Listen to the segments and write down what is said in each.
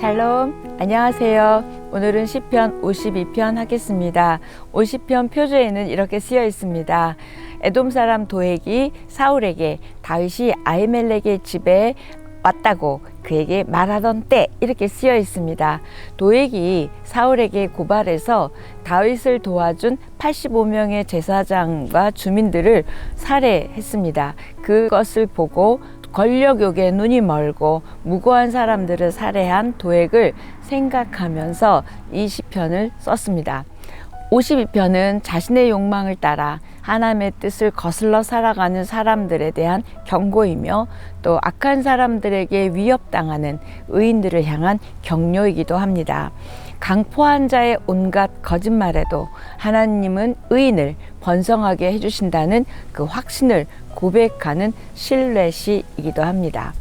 샬롬 안녕하세요. 오늘은 시편 52편 하겠습니다. 50편 표제에는 이렇게 쓰여 있습니다. 에돔 사람 도액이 사울에게 다윗이 아이멜렉의 집에 왔다고 그에게 말하던 때 이렇게 쓰여 있습니다. 도액이 사울에게 고발해서 다윗을 도와준 85명의 제사장과 주민들을 살해했습니다. 그것을 보고 권력욕에 눈이 멀고 무고한 사람들을 살해한 도액을 생각하면서 이 시편을 썼습니다. 52편은 자신의 욕망을 따라 하나님의 뜻을 거슬러 살아가는 사람들에 대한 경고이며 또 악한 사람들에게 위협당하는 의인들을 향한 격려이기도 합니다. 강포한 자의 온갖 거짓말에도 하나님은 의인을 번성하게 해주신다는 그 확신을 고백하는 신뢰시이기도 합니다.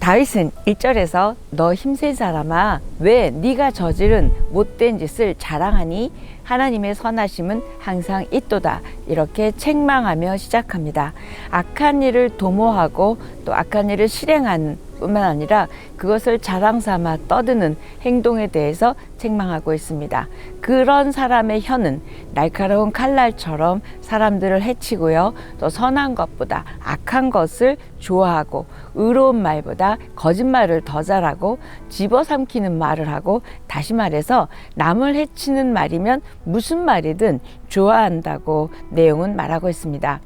다윗은 1절에서 너 힘센 사람아 왜 네가 저지른 못된 짓을 자랑하니 하나님의 선하심은 항상 있도다 이렇게 책망하며 시작합니다. 악한 일을 도모하고 또 악한 일을 실행하는 뿐만 아니라 그것을 자랑 삼아 떠드는 행동에 대해서 책망하고 있습니다. 그런 사람의 혀는 날카로운 칼날처럼 사람들을 해치고요. 또 선한 것보다 악한 것을 좋아하고 의로운 말보다 거짓말을 더 잘하고 집어삼키는 말을 하고 다시 말해서 남을 해치는 말이면 무슨 말이든 좋아한다고 내용은 말하고 있습니다.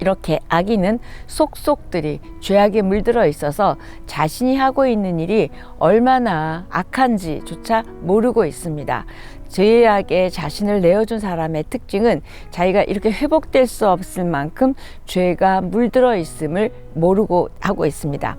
이렇게 아기는 속속들이 죄악에 물들어 있어서 자신이 하고 있는 일이 얼마나 악한지조차 모르고 있습니다. 죄악에 자신을 내어준 사람의 특징은 자기가 이렇게 회복될 수 없을 만큼 죄가 물들어 있음을 모르고 하고 있습니다.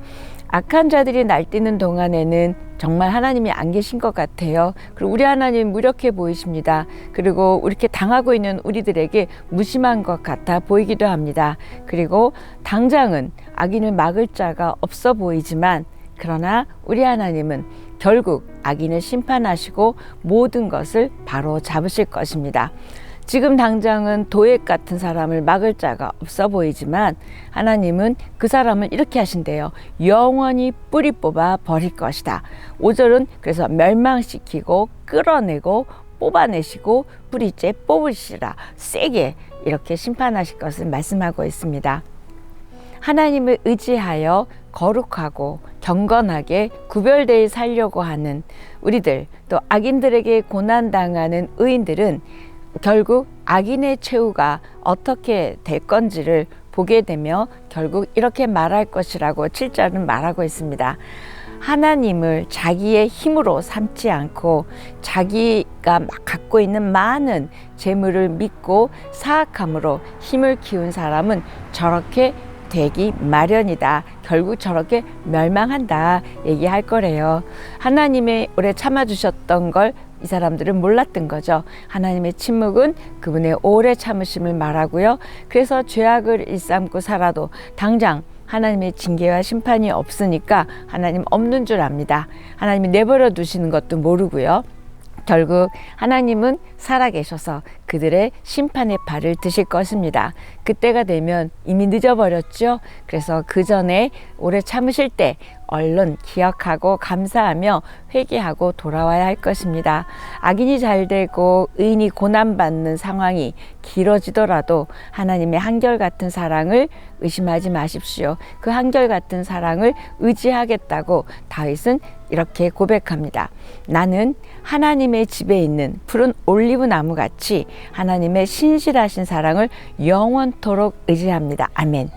악한 자들이 날뛰는 동안에는 정말 하나님이 안 계신 것 같아요. 그리고 우리 하나님 무력해 보이십니다. 그리고 이렇게 당하고 있는 우리들에게 무심한 것 같아 보이기도 합니다. 그리고 당장은 악인을 막을 자가 없어 보이지만 그러나 우리 하나님은 결국 악인을 심판하시고 모든 것을 바로 잡으실 것입니다. 지금 당장은 도액 같은 사람을 막을 자가 없어 보이지만 하나님은 그 사람을 이렇게 하신대요. 영원히 뿌리 뽑아 버릴 것이다. 5절은 그래서 멸망시키고 끌어내고 뽑아내시고 뿌리째 뽑으시라. 세게 이렇게 심판하실 것을 말씀하고 있습니다. 하나님을 의지하여 거룩하고 경건하게 구별되어 살려고 하는 우리들 또 악인들에게 고난당하는 의인들은 결국 악인의 최후가 어떻게 될 건지를 보게 되며 결국 이렇게 말할 것이라고 7절은 말하고 있습니다. 하나님을 자기의 힘으로 삼지 않고 자기가 갖고 있는 많은 재물을 믿고 사악함으로 힘을 키운 사람은 저렇게 되기 마련이다. 결국 저렇게 멸망한다. 얘기할 거래요. 하나님의 오래 참아주셨던 걸 이 사람들은 몰랐던 거죠. 하나님의 침묵은 그분의 오래 참으심을 말하고요. 그래서 죄악을 일삼고 살아도 당장 하나님의 징계와 심판이 없으니까 하나님 없는 줄 압니다. 하나님이 내버려 두시는 것도 모르고요. 결국 하나님은 살아계셔서 그들의 심판의 발을 드실 것입니다. 그때가 되면 이미 늦어버렸죠. 그래서 그 전에 오래 참으실 때 얼른 기억하고 감사하며 회개하고 돌아와야 할 것입니다. 악인이 잘 되고 의인이 고난받는 상황이 길어지더라도 하나님의 한결같은 사랑을 의심하지 마십시오. 그 한결같은 사랑을 의지하겠다고 다윗은 이렇게 고백합니다. 나는 하나님의 집에 있는 푸른 올리브 나무 같이 하나님의 신실하신 사랑을 영원토록 의지합니다. 아멘.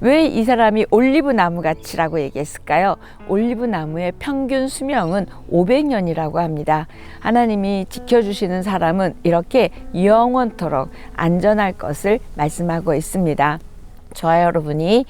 왜 이 사람이 올리브 나무 같이라고 얘기했을까요? 올리브 나무의 평균 수명은 500년이라고 합니다. 하나님이 지켜주시는 사람은 이렇게 영원토록 안전할 것을 말씀하고 있습니다. 저와 여러분이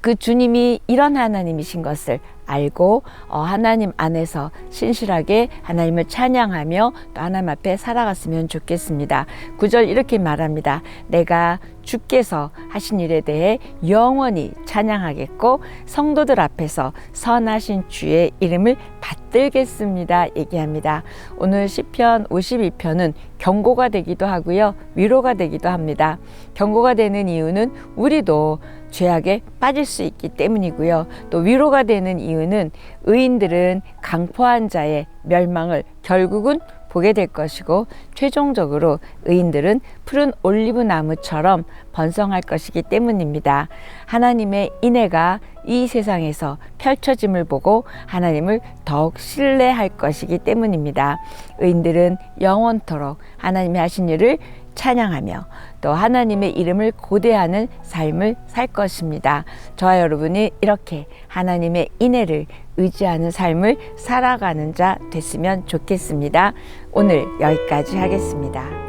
그 주님이 이런 하나님이신 것을 알고 어, 하나님 안에서 신실하게 하나님을 찬양하며 또 하나님 앞에 살아갔으면 좋겠습니다. 구절 이렇게 말합니다. 내가 주께서 하신 일에 대해 영원히 찬양하겠고 성도들 앞에서 선하신 주의 이름을 받들겠습니다. 얘기합니다. 오늘 시편 52편은 경고가 되기도 하고요. 위로가 되기도 합니다. 경고가 되는 이유는 우리도 죄악에 빠질 수 있기 때문이고요. 또 위로가 되는 이유는 의인들은 강포한 자의 멸망을 결국은 보게 될 것이고 최종적으로 의인들은 푸른 올리브 나무처럼 번성할 것이기 때문입니다. 하나님의 인애가 이 세상에서 펼쳐짐을 보고 하나님을 더욱 신뢰할 것이기 때문입니다. 의인들은 영원토록 하나님이 하신 일을 찬양하며 또 하나님의 이름을 고대하는 삶을 살 것입니다. 저와 여러분이 이렇게 하나님의 인애를 의지하는 삶을 살아가는 자 됐으면 좋겠습니다. 오늘 여기까지 하겠습니다.